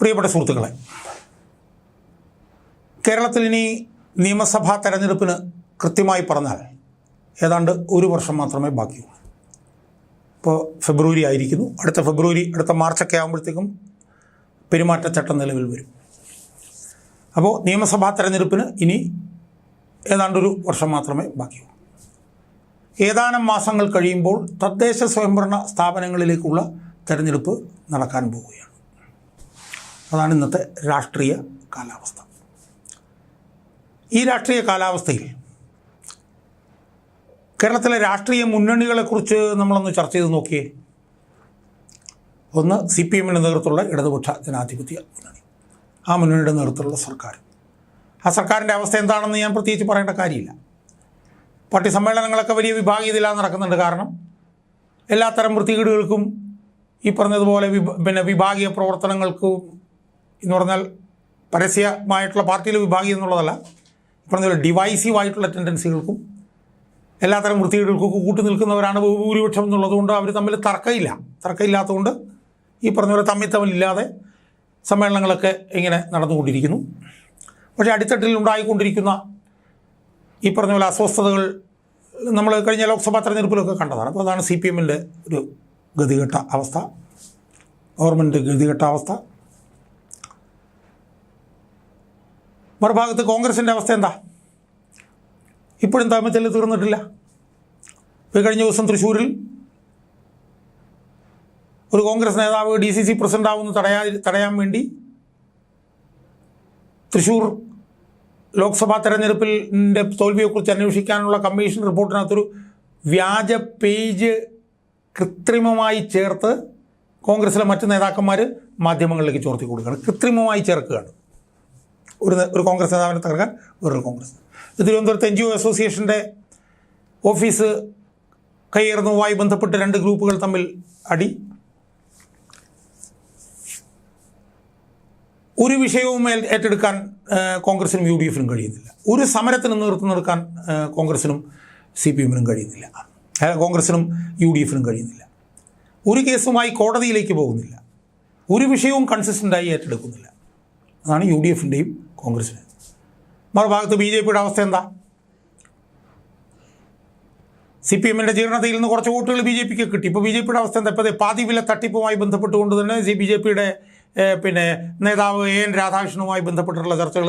പ്രിയപ്പെട്ട സുഹൃത്തുക്കളെ കേരളത്തിൽ ഇനി നിയമസഭാ തെരഞ്ഞെടുപ്പിന് കൃത്യമായി പറഞ്ഞാൽ ഏതാണ്ട് ഒരു വർഷം മാത്രമേ ബാക്കിയുള്ളൂ ഇപ്പോൾ ഫെബ്രുവരി ആയിരിക്കുന്നു. അടുത്ത ഫെബ്രുവരി അടുത്ത മാർച്ചൊക്കെ ആകുമ്പോഴത്തേക്കും പെരുമാറ്റച്ചട്ടം നിലവിൽ വരും. അപ്പോൾ നിയമസഭാ തെരഞ്ഞെടുപ്പിന് ഇനി ഏതാണ്ടൊരു വർഷം മാത്രമേ ബാക്കിയുള്ളൂ ഏതാനും മാസങ്ങൾ കഴിയുമ്പോൾ തദ്ദേശ സ്വയംഭരണ സ്ഥാപനങ്ങളിലേക്കുള്ള തെരഞ്ഞെടുപ്പ് നടക്കാൻ പോവുകയാണ്. അതാണ് ഇന്നത്തെ രാഷ്ട്രീയ കാലാവസ്ഥ. ഈ രാഷ്ട്രീയ കാലാവസ്ഥയിൽ കേരളത്തിലെ രാഷ്ട്രീയ മുന്നണികളെക്കുറിച്ച് നമ്മളൊന്ന് ചർച്ച ചെയ്ത് നോക്കിയേ. ഒന്ന് സി പി എമ്മിന്റെ നേതൃത്വമുള്ള ഇടതുപക്ഷ ജനാധിപത്യ മുന്നണി. ആ മുന്നണിയുടെ നേതൃത്വമുള്ള സർക്കാർ. ആ സർക്കാരിന്റെ അവസ്ഥ എന്താണെന്ന് ഞാൻ പ്രത്യേകിച്ച് പറയേണ്ട കാര്യമില്ല. പാർട്ടി സമ്മേളനങ്ങളൊക്കെ വലിയ വിഭാഗീയതയിലാണ് നടക്കുന്നുണ്ട് കാരണം എല്ലാത്തരം വൃത്തികേടുകൾക്കും ഈ പറഞ്ഞതുപോലെ വിഭ പിന്നെ വിഭാഗീയ പ്രവർത്തനങ്ങൾക്കും എന്ന് പറഞ്ഞാൽ പരസ്യമായിട്ടുള്ള പാർട്ടിയിലെ വിഭാഗീയം എന്നുള്ളതല്ല. പറഞ്ഞ ഡിവൈസീവ് ആയിട്ടുള്ള ടെൻഡൻസികൾക്കും എല്ലാത്തരം വൃത്തികേടുകൾക്കും കൂട്ടു നിൽക്കുന്നവരാണ് ഭൂരിപക്ഷം എന്നുള്ളതുകൊണ്ട് അവർ തമ്മിൽ തർക്കമില്ല. തർക്കമില്ലാത്തതുകൊണ്ട് ഈ പറഞ്ഞ പോലെ തമ്മിൽ തമ്മിലില്ലാതെ സമ്മേളനങ്ങളൊക്കെ ഇങ്ങനെ നടന്നുകൊണ്ടിരിക്കുന്നു. പക്ഷേ അടിത്തട്ടിൽ ഉണ്ടായിക്കൊണ്ടിരിക്കുന്ന ഈ പറഞ്ഞ പോലെ അസ്വസ്ഥതകൾ നമ്മൾ കഴിഞ്ഞ ലോക്സഭാ തെരഞ്ഞെടുപ്പിലൊക്കെ കണ്ടതാണ്. അപ്പോൾ അതാണ് സി പി എമ്മിന്റെ ഒരു ഗതികെട്ട അവസ്ഥ. ഗവൺമെന്റ് ഗതികെട്ട അവസ്ഥ. മറുഭാഗത്ത് കോൺഗ്രസിന്റെ അവസ്ഥ എന്താ? ഇപ്പോഴും തമ്മിൽ തീർന്നിട്ടില്ല? കഴിഞ്ഞ ദിവസം തൃശ്ശൂരിൽ ഒരു കോൺഗ്രസ് നേതാവ് ഡി സി സി പ്രസിഡന്റ് ആവുന്ന തടയാ തടയാൻ വേണ്ടി തൃശ്ശൂർ ലോക്സഭാ തെരഞ്ഞെടുപ്പിന്റെ തോൽവിയെക്കുറിച്ച് അന്വേഷിക്കാനുള്ള കമ്മീഷൻ റിപ്പോർട്ടിനകത്തൊരു വ്യാജ പേജ് കൃത്രിമമായി ചേർത്ത് കോൺഗ്രസിലെ മറ്റ് നേതാക്കന്മാർ മാധ്യമങ്ങളിലേക്ക് ചോർത്തി കൊടുക്കുകയാണ്. കൃത്രിമമായി ചേർക്കുകയാണ്. ഒരു ഒരു കോൺഗ്രസ് നേതാവിനെ തകർക്കാൻ വേറൊരു കോൺഗ്രസ്. തിരുവനന്തപുരത്ത് എൻ ജി ഒ അസോസിയേഷന്റെ ഓഫീസ് കയ്യേറുന്നതുമായി ബന്ധപ്പെട്ട് രണ്ട് ഗ്രൂപ്പുകൾ തമ്മിൽ അടി. ഒരു വിഷയവും ഏറ്റെടുക്കാൻ കോൺഗ്രസിനും യു ഡി എഫിനും കഴിയുന്നില്ല. ഒരു സമരത്തിന് നേതൃത്വം നൽകാൻ കോൺഗ്രസിനും സി പി എമ്മിനും കഴിയുന്നില്ല കോൺഗ്രസിനും യു ഡി എഫിനും കഴിയുന്നില്ല. ഒരു കേസുമായി കോടതിയിലേക്ക് പോകുന്നില്ല. ഒരു വിഷയവും കൺസിസ്റ്റന്റായി ഏറ്റെടുക്കുന്നില്ല. അതാണ് യു ഡി എഫിന്റെയും കോൺഗ്രസിന്റെ മറുഭാഗത്ത് ബി ജെ പിയുടെ അവസ്ഥ എന്താ? സി പി എമ്മിന്റെ ജീർണതയിൽ നിന്ന് കുറച്ച് വോട്ടുകൾ ബി ജെ പിക്ക് കിട്ടി. ഇപ്പോൾ ബി ജെ പിയുടെ അവസ്ഥ എന്താ? ഇപ്പോൾ പാതി വില തട്ടിപ്പുമായി ബന്ധപ്പെട്ടുകൊണ്ട് തന്നെ സി ബി ജെ പിയുടെ പിന്നെ നേതാവ് എ എൻ രാധാകൃഷ്ണനുമായി ബന്ധപ്പെട്ടിട്ടുള്ള ചർച്ചകൾ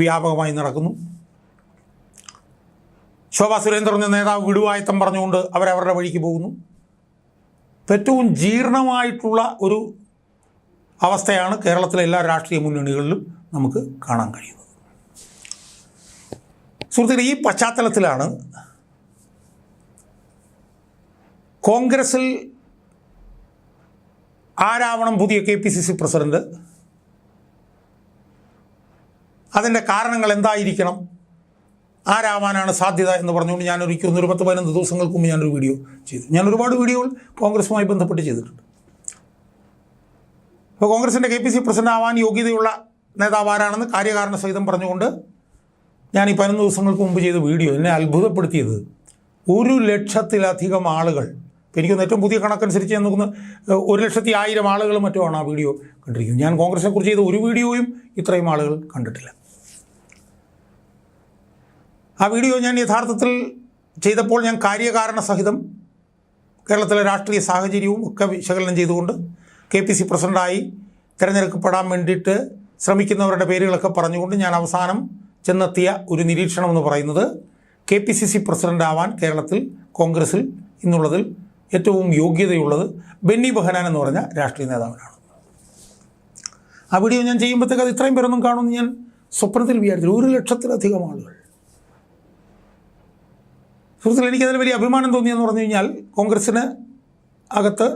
വ്യാപകമായി നടക്കുന്നു. ശോഭാ സുരേന്ദ്രൻ നേതാവ് വിടുവായത്തം പറഞ്ഞുകൊണ്ട് അവരവരുടെ വഴിക്ക് പോകുന്നു. ഏറ്റവും ജീർണമായിട്ടുള്ള ഒരു അവസ്ഥയാണ് കേരളത്തിലെ എല്ലാ രാഷ്ട്രീയ മുന്നണികളിലും നമുക്ക് കാണാൻ കഴിയുന്നത്. സുഹൃത്തുക്കളെ ഈ പശ്ചാത്തലത്തിലാണ് കോൺഗ്രസിൽ ആരാവണം പുതിയ K P C C president? അതിന്റെ കാരണങ്ങൾ എന്തായിരിക്കണം? ആരാവാനാണ് സാധ്യത എന്ന് പറഞ്ഞുകൊണ്ട് ഞാൻ ഒരിക്കലും ഒരു പത്ത് പതിനൊന്ന് ദിവസങ്ങൾക്ക് മുമ്പ് ഞാനൊരു വീഡിയോ ചെയ്തു. ഞാൻ ഒരുപാട് വീഡിയോകൾ കോൺഗ്രസുമായി ബന്ധപ്പെട്ട് ചെയ്തിട്ടുണ്ട്. അപ്പോൾ കോൺഗ്രസിന്റെ കെ പി സി പ്രസിഡന്റ് ആവാൻ യോഗ്യതയുള്ള നേതാവ് ആരാണെന്ന് കാര്യകാരണ സഹിതം പറഞ്ഞുകൊണ്ട് ഞാൻ ഈ പതിനൊന്ന് ദിവസങ്ങൾക്ക് മുമ്പ് ചെയ്ത വീഡിയോ എന്നെ അത്ഭുതപ്പെടുത്തിയത് ഒരു ലക്ഷത്തിലധികം ആളുകൾ എനിക്കൊന്ന് ഏറ്റവും പുതിയ കണക്കനുസരിച്ച് ഞാൻ നോക്കുന്ന ഒരു ലക്ഷത്തി ആയിരം ആളുകൾ മറ്റുമാണ് ആ വീഡിയോ കണ്ടിരിക്കുന്നത്. ഞാൻ കോൺഗ്രസിനെ കുറിച്ച് ചെയ്ത ഒരു വീഡിയോയും ഇത്രയും ആളുകൾ കണ്ടിട്ടില്ല. ആ വീഡിയോ ഞാൻ യഥാർത്ഥത്തിൽ ചെയ്തപ്പോൾ ഞാൻ കാര്യകാരണ സഹിതം കേരളത്തിലെ രാഷ്ട്രീയ സാഹചര്യവും ഒക്കെ വിശകലനം ചെയ്തുകൊണ്ട് കെ പി സി പ്രസിഡന്റായി തിരഞ്ഞെടുക്കപ്പെടാൻ വേണ്ടിയിട്ട് ശ്രമിക്കുന്നവരുടെ പേരുകളൊക്കെ പറഞ്ഞുകൊണ്ട് ഞാൻ അവസാനം ചെന്നെത്തിയ ഒരു നിരീക്ഷണം എന്ന് പറയുന്നത് K P C C president ആവാൻ കേരളത്തിൽ കോൺഗ്രസിൽ ഇന്നുള്ളതിൽ ഏറ്റവും യോഗ്യതയുള്ളത് ബെന്നി ബെഹനാൻ എന്ന് പറഞ്ഞ രാഷ്ട്രീയ നേതാവിനാണ്. ആ വീഡിയോ ഞാൻ ചെയ്യുമ്പോഴത്തേക്ക് അത് ഇത്രയും പേരൊന്നും കാണുമെന്ന് ഞാൻ സ്വപ്നത്തിൽ വിചാരിച്ചില്ല. ഒരു ലക്ഷത്തിലധികം ആളുകൾ. സുഹൃത്തുക്കൾ എനിക്കതിൽ വലിയ അഭിമാനം തോന്നിയെന്ന് പറഞ്ഞു കഴിഞ്ഞാൽ കോൺഗ്രസ്സിന് അകത്ത്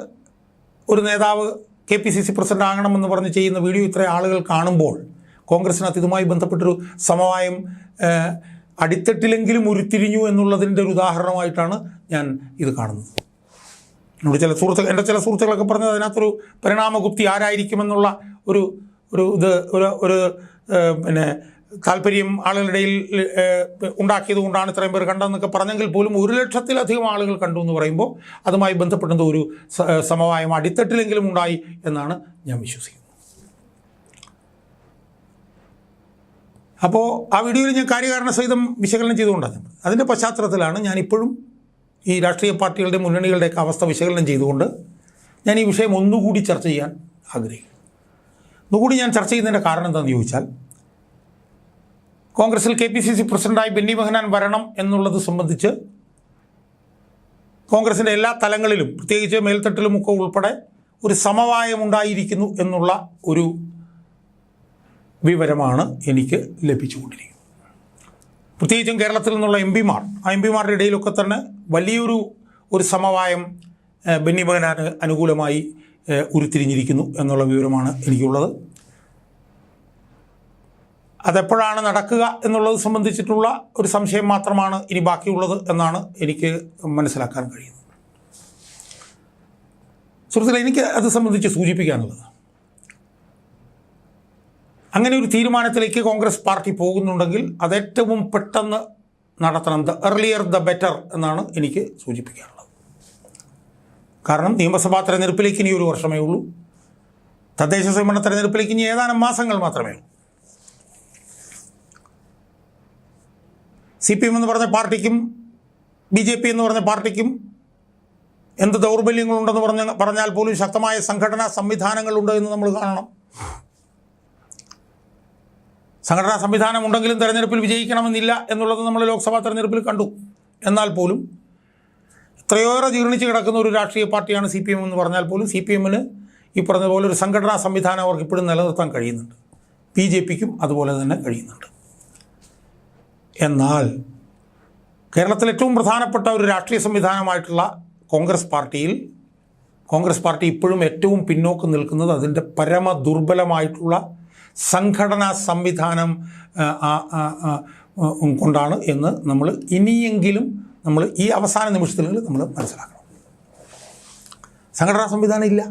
ഒരു നേതാവ് K P C C president ആകണമെന്ന് പറഞ്ഞ് ചെയ്യുന്ന വീഡിയോ ഇത്ര ആളുകൾ കാണുമ്പോൾ കോൺഗ്രസിനകത്ത് ഇതുമായി ബന്ധപ്പെട്ടൊരു സമവായം അടിത്തട്ടിലെങ്കിലും ഉരുത്തിരിഞ്ഞു എന്നുള്ളതിന്റെ ഒരു ഉദാഹരണമായിട്ടാണ് ഞാൻ ഇത് കാണുന്നത്. എന്നോട് ചില സുഹൃത്തുക്കൾ എന്റെ ചില സുഹൃത്തുക്കളൊക്കെ പറഞ്ഞത് അതിനകത്തൊരു പരിണാമഗുപ്തി ആരായിരിക്കുമെന്നുള്ള ഒരു ഒരു ഇത് ഒരു ഒരു പിന്നെ താല്പര്യം ആളുകളുടെ ഉണ്ടാക്കിയത് കൊണ്ടാണ് ഇത്രയും പേർ കണ്ടതെന്നൊക്കെ പറഞ്ഞെങ്കിൽ പോലും ഒരു ലക്ഷത്തിലധികം ആളുകൾ കണ്ടു എന്ന് പറയുമ്പോൾ അതുമായി ബന്ധപ്പെട്ട ഒരു സമവായം അടിത്തട്ടിലെങ്കിലും ഉണ്ടായി എന്നാണ് ഞാൻ വിശ്വസിക്കുന്നത് അപ്പോൾ ആ വീഡിയോയിൽ ഞാൻ കാര്യകാരണ സഹിതം വിശകലനം ചെയ്തുകൊണ്ടാണ് അതിന്റെ പശ്ചാത്തലത്തിലാണ് ഞാനിപ്പോഴും ഈ രാഷ്ട്രീയ പാർട്ടികളുടെ മുന്നണികളുടെയൊക്കെ അവസ്ഥ വിശകലനം ചെയ്തുകൊണ്ട് ഞാൻ ഈ വിഷയം ഒന്നുകൂടി ചർച്ച ചെയ്യാൻ ആഗ്രഹിക്കുന്നു. ഒന്നുകൂടി ഞാൻ ചർച്ച ചെയ്യുന്നതിന്റെ കാരണം എന്താണെന്ന് ചോദിച്ചാൽ കോൺഗ്രസിൽ കെ പി സി സി പ്രസിഡന്റായി ബെന്നി ബെഹനാൻ വരണം എന്നുള്ളത് സംബന്ധിച്ച് കോൺഗ്രസിന്റെ എല്ലാ തലങ്ങളിലും പ്രത്യേകിച്ച് മേൽത്തട്ടിലുമൊക്കെ ഉൾപ്പെടെ ഒരു സമവായമുണ്ടായിരിക്കുന്നു എന്നുള്ള ഒരു വിവരമാണ് എനിക്ക് ലഭിച്ചുകൊണ്ടിരിക്കുന്നത്. പ്രത്യേകിച്ചും കേരളത്തിൽ നിന്നുള്ള എം പിമാർ ആ എം പിമാരുടെ ഇടയിലൊക്കെ തന്നെ വലിയൊരു ഒരു സമവായം ബെന്നി ബെഹനാന് അനുകൂലമായി ഉരുത്തിരിഞ്ഞിരിക്കുന്നു എന്നുള്ള വിവരമാണ് എനിക്കുള്ളത്. അതെപ്പോഴാണ് നടക്കുക എന്നുള്ളത് സംബന്ധിച്ചിട്ടുള്ള ഒരു സംശയം മാത്രമാണ് ഇനി ബാക്കിയുള്ളത് എന്നാണ് എനിക്ക് മനസ്സിലാക്കാൻ കഴിയുന്നത്. സുഹൃത്തുക്കളെ എനിക്ക് അത് സംബന്ധിച്ച് സൂചിപ്പിക്കാനുള്ളത്. അങ്ങനെ ഒരു തീരുമാനത്തിലേക്ക് കോൺഗ്രസ് പാർട്ടി പോകുന്നുണ്ടെങ്കിൽ അത് ഏറ്റവും പെട്ടെന്ന് നടത്തണം. ദ എർലിയർ ദ ബെറ്റർ എന്നാണ് എനിക്ക് സൂചിപ്പിക്കാനുള്ളത്. കാരണം നിയമസഭാ തെരഞ്ഞെടുപ്പിലേക്ക് ഇനി ഒരു വർഷമേ ഉള്ളൂ. തദ്ദേശ സ്വയംഭരണ തെരഞ്ഞെടുപ്പിലേക്ക് ഇനി ഏതാനും മാസങ്ങൾ മാത്രമേ ഉള്ളൂ. സി പി എം എന്ന് പറഞ്ഞ പാർട്ടിക്കും ബി ജെ പി എന്ന് പറഞ്ഞ പാർട്ടിക്കും എന്ത് ദൗർബല്യങ്ങളുണ്ടെന്ന് പറഞ്ഞ പറഞ്ഞാൽ പോലും ശക്തമായ സംഘടനാ സംവിധാനങ്ങളുണ്ട് എന്ന് നമ്മൾ കാണണം. സംഘടനാ സംവിധാനം ഉണ്ടെങ്കിലും തെരഞ്ഞെടുപ്പിൽ വിജയിക്കണമെന്നില്ല എന്നുള്ളത് നമ്മൾ ലോക്സഭാ തെരഞ്ഞെടുപ്പിൽ കണ്ടു. എന്നാൽ പോലും ഇത്രയേറെ ജീർണിച്ച് കിടക്കുന്ന ഒരു രാഷ്ട്രീയ പാർട്ടിയാണ് സി പി എം എന്ന് പറഞ്ഞാൽ പോലും സി പി എമ്മിന് ഈ പറഞ്ഞതുപോലെ പോലെ ഒരു സംഘടനാ സംവിധാനം അവർക്ക് ഇപ്പോഴും നിലനിർത്താൻ കഴിയുന്നുണ്ട്. ബി ജെ പിക്കും അതുപോലെ തന്നെ കഴിയുന്നുണ്ട്. എന്നാൽ കേരളത്തിലെ ഏറ്റവും പ്രധാനപ്പെട്ട ഒരു രാഷ്ട്രീയ സംവിധാനമായിട്ടുള്ള കോൺഗ്രസ് പാർട്ടിയിൽ കോൺഗ്രസ് പാർട്ടി ഇപ്പോഴും ഏറ്റവും പിന്നോക്കം നിൽക്കുന്നത് അതിന്റെ പരമ ദുർബലമായിട്ടുള്ള സംഘടനാ സംവിധാനം കൊണ്ടാണ് എന്ന് നമ്മൾ ഇനിയെങ്കിലും നമ്മൾ ഈ അവസാന നിമിഷത്തിൽ നമ്മൾ മനസ്സിലാക്കണം. സംഘടനാ സംവിധാനം ഇല്ല.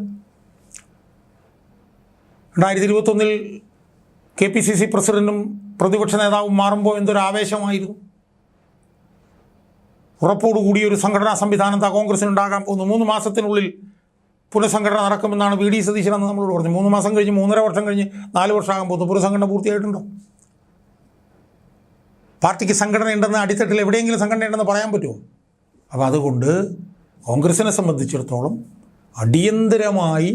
രണ്ടായിരത്തി ഇരുപത്തൊന്നിൽ കെ പി സി സി പ്രസിഡന്റും പ്രതിപക്ഷ നേതാവും മാറുമ്പോൾ എന്തൊരു ആവേശമായിരുന്നു? ഉറപ്പോടുകൂടി ഒരു സംഘടനാ സംവിധാനം കോൺഗ്രസിനുണ്ടാകാൻ പോകുന്നു മൂന്ന് മാസത്തിനുള്ളിൽ പുനഃസംഘടന നടക്കുമെന്നാണ് വി ഡി സതീശൻ അന്ന് നമ്മളോട് പറഞ്ഞു. മൂന്ന് മാസം കഴിഞ്ഞ് മൂന്നര വർഷം കഴിഞ്ഞ് നാല് വർഷമാകാൻ പോകുന്നു പുനഃസംഘടന പൂർത്തിയായിട്ടുണ്ടോ? പാർട്ടിക്ക് സംഘടന ഉണ്ടെന്ന് അടിത്തട്ടിൽ എവിടെയെങ്കിലും സംഘടന ഉണ്ടെന്ന് പറയാൻ പറ്റുമോ? അപ്പോൾ അതുകൊണ്ട് കോൺഗ്രസിനെ സംബന്ധിച്ചിടത്തോളം അടിയന്തരമായി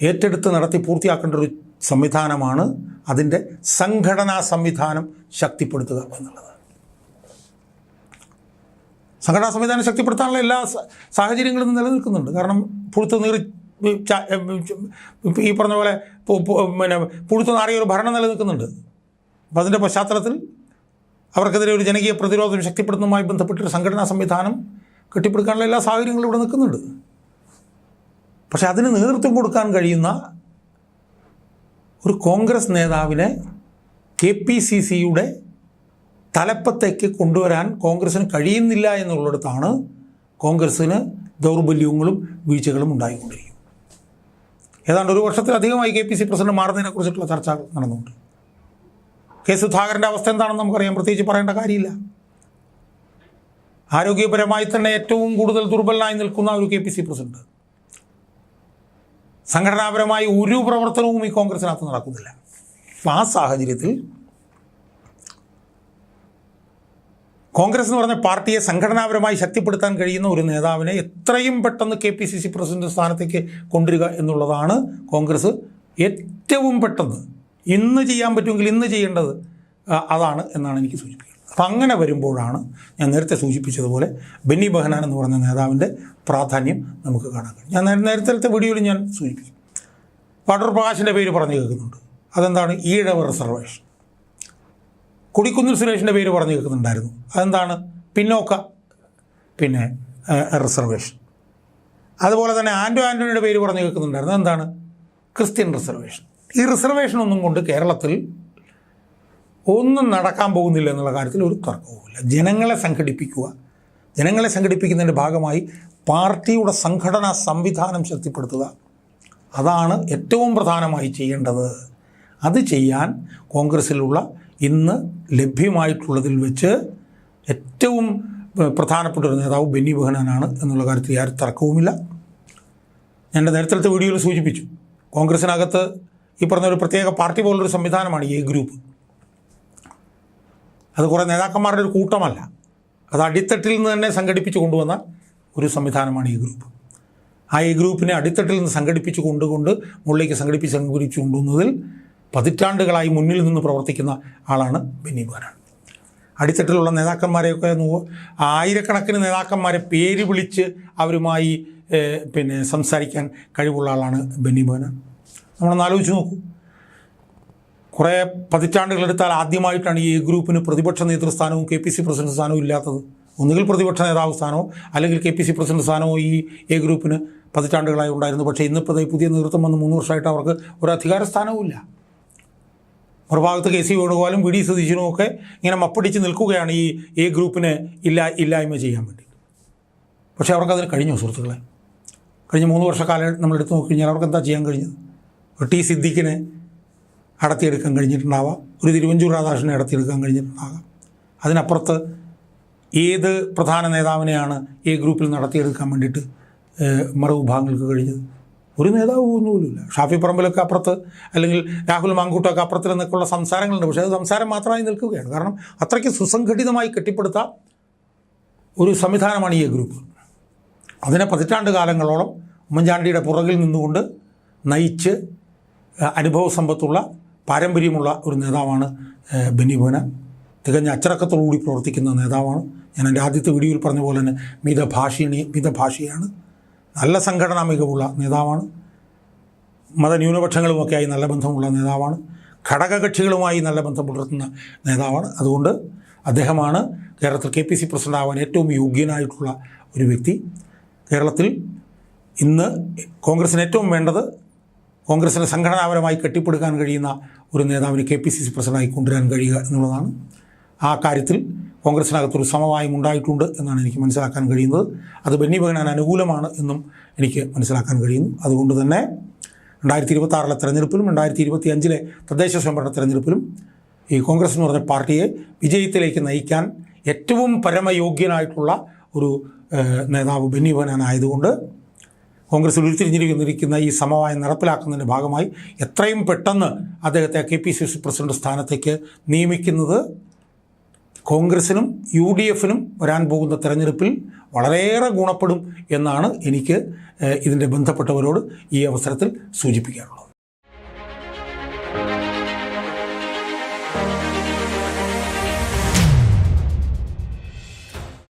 ഏറ്റെടുത്ത് നടത്തി പൂർത്തിയാക്കേണ്ട ഒരു സംവിധാനമാണ് അതിന്റെ സംഘടനാ സംവിധാനം ശക്തിപ്പെടുത്തുക എന്നുള്ളത്. സംഘടനാ സംവിധാനം ശക്തിപ്പെടുത്താനുള്ള എല്ലാ സാഹചര്യങ്ങളും നിലനിൽക്കുന്നുണ്ട്. കാരണം പുഴുത്ത് നീറി ഈ പറഞ്ഞ പോലെ പിന്നെ പുഴുത്ത് നാറിയ ഒരു ഭരണം നിലനിൽക്കുന്നുണ്ട്. അപ്പം അതിന്റെ പശ്ചാത്തലത്തിൽ അവർക്കെതിരെ ഒരു ജനകീയ പ്രതിരോധം ശക്തിപ്പെടുത്തുന്നതുമായി ബന്ധപ്പെട്ടൊരു സംഘടനാ സംവിധാനം കെട്ടിപ്പടുക്കാനുള്ള എല്ലാ സാഹചര്യങ്ങളും ഇവിടെ നിൽക്കുന്നുണ്ട്. പക്ഷേ അതിന് നേതൃത്വം കൊടുക്കാൻ കഴിയുന്ന ഒരു കോൺഗ്രസ് നേതാവിനെ കെ പി സി സിയുടെ തലപ്പത്തേക്ക് കൊണ്ടുവരാൻ കോൺഗ്രസ്സിന് കഴിയുന്നില്ല എന്നുള്ളിടത്താണ് കോൺഗ്രസ്സിന് ദൗർബല്യങ്ങളും വീഴ്ചകളും ഉണ്ടായിക്കൊണ്ടിരിക്കും ഏതാണ്ട് ഒരു വർഷത്തിലധികമായി കെ പി സി പ്രസിഡന്റ് മാറുന്നതിനെക്കുറിച്ചിട്ടുള്ള ചർച്ചകൾ നടന്നുകൊണ്ട്. കെ സുധാകരന്റെ അവസ്ഥ എന്താണെന്ന് നമുക്കറിയാം. പ്രത്യേകിച്ച് പറയേണ്ട കാര്യമില്ല. ആരോഗ്യപരമായി തന്നെ ഏറ്റവും കൂടുതൽ ദുർബലനായി നിൽക്കുന്ന ഒരു കെ പി സി പ്രസിഡന്റ്. സംഘടനാപരമായി ഒരു പ്രവർത്തനവും ഈ കോൺഗ്രസിനകത്ത് നടക്കുന്നില്ല. അപ്പം ആ സാഹചര്യത്തിൽ കോൺഗ്രസ് എന്ന് പറഞ്ഞ പാർട്ടിയെ സംഘടനാപരമായി ശക്തിപ്പെടുത്താൻ കഴിയുന്ന ഒരു നേതാവിനെ എത്രയും പെട്ടെന്ന് K P C C president സ്ഥാനത്തേക്ക് കൊണ്ടുവരിക എന്നുള്ളതാണ് കോൺഗ്രസ് ഏറ്റവും പെട്ടെന്ന് ഇന്ന് ചെയ്യാൻ പറ്റുമെങ്കിൽ ഇന്ന് ചെയ്യേണ്ടത് അതാണ് എന്നാണ് എനിക്ക് സൂചിപ്പിക്കുന്നത്. അപ്പം അങ്ങനെ വരുമ്പോഴാണ് ഞാൻ നേരത്തെ സൂചിപ്പിച്ചതുപോലെ ബെന്നി ബഹനാൻ എന്ന് പറഞ്ഞ നേതാവിന്റെ പ്രാധാന്യം നമുക്ക് കാണാൻ കഴിയും. ഞാൻ നേരത്തെ വീഡിയോയിൽ ഞാൻ സൂചിപ്പിച്ചു. വടൂർ പ്രകാശിന്റെ പേര് പറഞ്ഞു കേൾക്കുന്നുണ്ട്. അതെന്താണ്? ഈഴവ റിസർവേഷൻ കൊടിക്കുന്നിൽ സുരേഷിന്റെ പേര് പറഞ്ഞു കേൾക്കുന്നുണ്ടായിരുന്നു. അതെന്താണ്? പിന്നോക്ക പിന്നെ റിസർവേഷൻ. അതുപോലെ തന്നെ ആന്റോ ആന്റണിയുടെ പേര് പറഞ്ഞു കേൾക്കുന്നുണ്ടായിരുന്നു. എന്താണ് ക്രിസ്ത്യൻ റിസർവേഷൻ. ഈ റിസർവേഷൻ ഒന്നും കൊണ്ട് കേരളത്തിൽ ഒന്നും നടക്കാൻ പോകുന്നില്ല എന്നുള്ള കാര്യത്തിൽ ഒരു തർക്കവുമില്ല ജനങ്ങളെ സംഘടിപ്പിക്കുക ജനങ്ങളെ സംഘടിപ്പിക്കുന്നതിന്റെ ഭാഗമായി പാർട്ടിയുടെ സംഘടനാ സംവിധാനം ശക്തിപ്പെടുത്തുക. അതാണ് ഏറ്റവും പ്രധാനമായി ചെയ്യേണ്ടത്. അത് ചെയ്യാൻ കോൺഗ്രസ്സിലുള്ള ഇന്ന് ലഭ്യമായിട്ടുള്ളതിൽ വെച്ച് ഏറ്റവും പ്രധാനപ്പെട്ട ഒരു നേതാവ് ബെന്നി ബെഹനാനാണ് എന്നുള്ള കാര്യത്തിൽ യാതൊരു തർക്കവുമില്ല. ഞാൻ നേരത്തെ വീഡിയോയിൽ സൂചിപ്പിച്ചു. കോൺഗ്രസിനകത്ത് ഈ പറഞ്ഞ ഒരു പ്രത്യേക പാർട്ടി പോലൊരു സംവിധാനമാണ് എ ഗ്രൂപ്പ് അത് കുറേ നേതാക്കന്മാരുടെ ഒരു കൂട്ടമല്ല. അത് അടിത്തട്ടിൽ നിന്ന് തന്നെ സംഘടിപ്പിച്ചു കൊണ്ടുവന്ന ഒരു സംവിധാനമാണ് ഈ ഗ്രൂപ്പ്. ആ ഈ ഗ്രൂപ്പിനെ അടിത്തട്ടിൽ നിന്ന് സംഘടിപ്പിച്ച് കൊണ്ടുകൊണ്ട് മുകളിലേക്ക് സംഘടിപ്പിച്ച് സംഘടിപ്പിച്ചു കൊണ്ടുവന്നതിൽ പതിറ്റാണ്ടുകളായി മുന്നിൽ നിന്ന് പ്രവർത്തിക്കുന്ന ആളാണ് ബെന്നി ബെഹനാൻ അടിത്തട്ടിലുള്ള നേതാക്കന്മാരെയൊക്കെ ആയിരക്കണക്കിന് നേതാക്കന്മാരെ പേര് വിളിച്ച് അവരുമായി പിന്നെ സംസാരിക്കാൻ കഴിവുള്ള ആളാണ് ബെന്നി ബെഹനാൻ നമ്മളൊന്ന് ആലോചിച്ച് നോക്കൂ. കുറേ പതിറ്റാണ്ടുകളെടുത്താൽ ആദ്യമായിട്ടാണ് ഈ ഗ്രൂപ്പിന് പ്രതിപക്ഷ നേതൃസ്ഥാനവും കെ പി സി പ്രസിഡന്റ് സ്ഥാനവും ഇല്ലാത്തത്. ഒന്നുകിൽ പ്രതിപക്ഷ നേതാവ് സ്ഥാനമോ അല്ലെങ്കിൽ കെ പി സി പ്രസിഡന്റ് സ്ഥാനമോ ഈ എ ഗ്രൂപ്പിന് പതിറ്റാണ്ടുകളായി ഉണ്ടായിരുന്നു. പക്ഷേ ഇന്നിപ്പോൾ പുതിയ നേതൃത്വം വന്ന് മൂന്ന് വർഷമായിട്ട് അവർക്ക് ഒരു അധികാര സ്ഥാനവും ഇല്ല. മറുഭാഗത്ത് കെ സി വേണുഗോപാലും വി ഡി സതീശനും ഒക്കെ ഇങ്ങനെ മപ്പടിച്ച് നിൽക്കുകയാണ് ഈ എ ഗ്രൂപ്പിനെ ഇല്ല ഇല്ലായ്മ ചെയ്യാൻ വേണ്ടി. പക്ഷേ അവർക്ക് അവർക്കതിന് കഴിഞ്ഞു സുഹൃത്തുക്കളെ? കഴിഞ്ഞ മൂന്ന് വർഷക്കാലം നമ്മൾ എടുത്ത് നോക്കിക്കഴിഞ്ഞാൽ അവർക്ക് എന്താ ചെയ്യാൻ കഴിഞ്ഞത്? ടി സിദ്ദീഖിനെ അടത്തിയെടുക്കാൻ കഴിഞ്ഞിട്ടുണ്ടാവാം. ഒരു തിരുവഞ്ചൂർ രാധാകൃഷ്ണനെ അടത്തിയെടുക്കാൻ കഴിഞ്ഞിട്ടുണ്ടാകാം. അതിനപ്പുറത്ത് ഏത് പ്രധാന നേതാവിനെയാണ് എ ഗ്രൂപ്പിൽ നടത്തിയെടുക്കാൻ വേണ്ടിയിട്ട് മറു മറുവിഭാഗങ്ങൾക്ക് കഴിഞ്ഞത്? ഒരു നേതാവ് ഒന്നുമില്ല ഷാഫി പറമ്പിലൊക്കെ അപ്പുറത്ത് അല്ലെങ്കിൽ രാഹുൽ മാങ്കൂട്ടൊക്കെ അപ്പുറത്തിൽ നിന്നൊക്കെയുള്ള സംസാരങ്ങളുണ്ട്. പക്ഷേ അത് സംസാരം മാത്രമായി നിൽക്കുകയാണ്. കാരണം അത്രയ്ക്ക് സുസംഘടിതമായി കെട്ടിപ്പടുത്ത ഒരു സംവിധാനമാണ് ഈ ഗ്രൂപ്പ്. അതിനെ പതിറ്റാണ്ട് കാലങ്ങളോളം ഉമ്മൻചാണ്ടിയുടെ പുറകിൽ നിന്നുകൊണ്ട് നയിച്ച് അനുഭവ സമ്പത്തുള്ള പാരമ്പര്യമുള്ള ഒരു നേതാവാണ് ബെന്നി ബോന. തികഞ്ഞ അച്ചടക്കത്തോടുകൂടി പ്രവർത്തിക്കുന്ന നേതാവാണ്. ഞാൻ എന്റെ ആദ്യത്തെ വീഡിയോയിൽ പറഞ്ഞ പോലെ തന്നെ മിതഭാഷിണി മിതഭാഷിയാണ്. നല്ല സംഘടനാ മികവുള്ള നേതാവാണ്. മതന്യൂനപക്ഷങ്ങളുമൊക്കെയായി നല്ല ബന്ധമുള്ള നേതാവാണ്. ഘടകകക്ഷികളുമായി നല്ല ബന്ധം പുലർത്തുന്ന നേതാവാണ്. അതുകൊണ്ട് അദ്ദേഹമാണ് കേരളത്തിൽ കെ പി സി പ്രസിഡന്റ് ആവാൻ ഏറ്റവും യോഗ്യനായിട്ടുള്ള ഒരു വ്യക്തി. കേരളത്തിൽ ഇന്ന് കോൺഗ്രസിന് ഏറ്റവും വേണ്ടത് കോൺഗ്രസിനെ സംഘടനാപരമായി കെട്ടിപ്പടുക്കാൻ കഴിയുന്ന ഒരു നേതാവിന് കെ പി സി സി പ്രസിഡന്റായി കൊണ്ടുവരാൻ കഴിയുക എന്നുള്ളതാണ്. ആ കാര്യത്തിൽ കോൺഗ്രസിനകത്തൊരു സമവായം ഉണ്ടായിട്ടുണ്ട് എന്നാണ് എനിക്ക് മനസ്സിലാക്കാൻ കഴിയുന്നത്. അത് ബെന്നി ബഹനാൻ അനുകൂലമാണ് എന്നും എനിക്ക് മനസ്സിലാക്കാൻ കഴിയുന്നു. അതുകൊണ്ട് തന്നെ രണ്ടായിരത്തി ഇരുപത്തി ആറിലെ തെരഞ്ഞെടുപ്പിലും രണ്ടായിരത്തി ഇരുപത്തി അഞ്ചിലെ തദ്ദേശ സ്വയംഭരണ തെരഞ്ഞെടുപ്പിലും ഈ കോൺഗ്രസ് എന്ന് പറഞ്ഞ പാർട്ടിയെ വിജയത്തിലേക്ക് നയിക്കാൻ ഏറ്റവും പരമയോഗ്യനായിട്ടുള്ള ഒരു നേതാവ് ബെന്നി ബഹനാൻ ആയതുകൊണ്ട് കോൺഗ്രസ് ഉരുത്തിരിഞ്ഞിരിക്കുന്ന ഈ സമവായം നടപ്പിലാക്കുന്നതിന്റെ ഭാഗമായി എത്രയും പെട്ടെന്ന് അദ്ദേഹത്തെ K P C C president സ്ഥാനത്തേക്ക് നിയമിക്കുന്നത് കോൺഗ്രസിനും യു ഡി എഫിനും വരാൻ പോകുന്ന തെരഞ്ഞെടുപ്പിൽ വളരെയേറെ ഗുണപ്പെടും എന്നാണ് എനിക്ക് ഇതിന്റെ ബന്ധപ്പെട്ടവരോട് ഈ അവസരത്തിൽ സൂചിപ്പിക്കാനുള്ളത്.